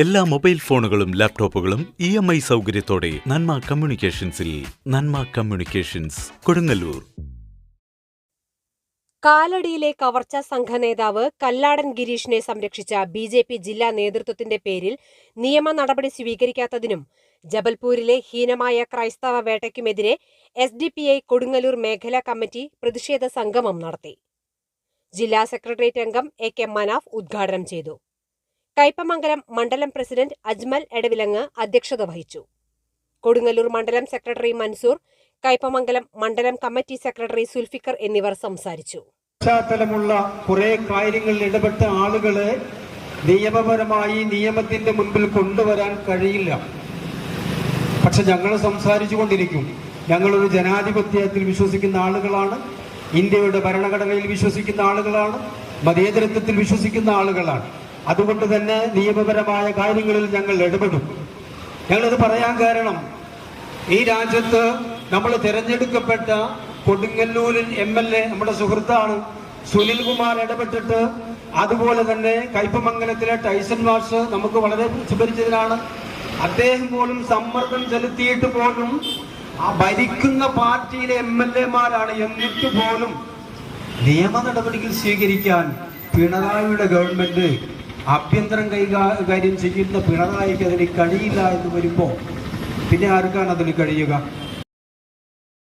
എല്ലാ മൊബൈൽ ഫോണുകളും ലാപ്ടോപ്പുകളും ഇ എം ഐ സൗകര്യത്തോടെ നന്മ കമ്മ്യൂണിക്കേഷൻസിൽ നന്മ കമ്മ്യൂണിക്കേഷൻസ് കൊടുങ്ങല്ലൂർ. കാലടിയിലെ കവർച്ച സംഘ നേതാവ് കല്ലാടൻ ഗിരീഷിനെ സംരക്ഷിച്ച ബി ജെ പി ജില്ലാ നേതൃത്വത്തിന്റെ പേരിൽ നിയമ നടപടി സ്വീകരിക്കാത്തതിനും ജബൽപൂരിലെ ഹീനമായ ക്രൈസ്തവ വേട്ടയ്ക്കുമെതിരെ S D P I Kodungallur മേഖലാ കമ്മിറ്റി പ്രതിഷേധ സംഗമം നടത്തി. ജില്ലാ സെക്രട്ടേറിയറ്റ് അംഗം എ കെ മനാഫ് ഉദ്ഘാടനം ചെയ്തു. കയ്പമംഗലം മണ്ഡലം പ്രസിഡന്റ് അജ്മൽ എടവിലങ്ങ് അധ്യക്ഷത വഹിച്ചു. കൊടുങ്ങല്ലൂർ മണ്ഡലം സെക്രട്ടറി മൻസൂർ കയ്പമംഗലം മണ്ഡലം കമ്മിറ്റി സെക്രട്ടറി സുൽഫിക്കർ എന്നിവർ സംസാരിച്ചു. പശ്ചാത്തലമുള്ള കുറെ കാര്യങ്ങളിൽ ഇടപെട്ട ആളുകളെ നിയമപരമായി നിയമത്തിന്റെ മുൻപിൽ കൊണ്ടുവരാൻ കഴിയില്ല. പക്ഷെ ഞങ്ങൾ സംസാരിച്ചു കൊണ്ടിരിക്കും. ഞങ്ങളൊരു ജനാധിപത്യത്തിൽ വിശ്വസിക്കുന്ന ആളുകളാണ് ഇന്ത്യയുടെ ഭരണഘടനയിൽ വിശ്വസിക്കുന്ന ആളുകളാണ് മതേതരത്വത്തിൽ വിശ്വസിക്കുന്ന ആളുകളാണ്. അതുകൊണ്ട് തന്നെ നിയമപരമായ കാര്യങ്ങളിൽ ഞങ്ങൾ ഇടപെടും. ഞങ്ങളത് പറയാൻ കാരണം ഈ രാജ്യത്ത് നമ്മൾ തിരഞ്ഞെടുക്കപ്പെട്ട കൊടുങ്ങല്ലൂരിൽ എം എൽ എ നമ്മുടെ സുഹൃത്താണ്. സുനിൽ കുമാർ ഇടപെട്ടിട്ട് അതുപോലെ തന്നെ കൈപ്പമംഗലത്തിലെ ടൈസൺ മാഷ് നമുക്ക് വളരെ സുപരിചിതനാണ്. അദ്ദേഹം പോലും സമ്മർദ്ദം ചെലുത്തിയിട്ട് പോലും ആ ഭരിക്കുന്ന പാർട്ടിയിലെ എം എൽ എമാരാണ് എന്നിട്ട് പോലും നിയമ നടപടികൾ സ്വീകരിക്കാൻ പിണറായിയുടെ ഗവൺമെന്റ് ആഭ്യന്തരം കൈകാര്യം ചെയ്യുന്ന പിണറായിക്ക് അതിന് കഴിയില്ല എന്ന് വരുമ്പോൾ പിന്നെ ആർക്കാണ് അതിന് കഴിയുക?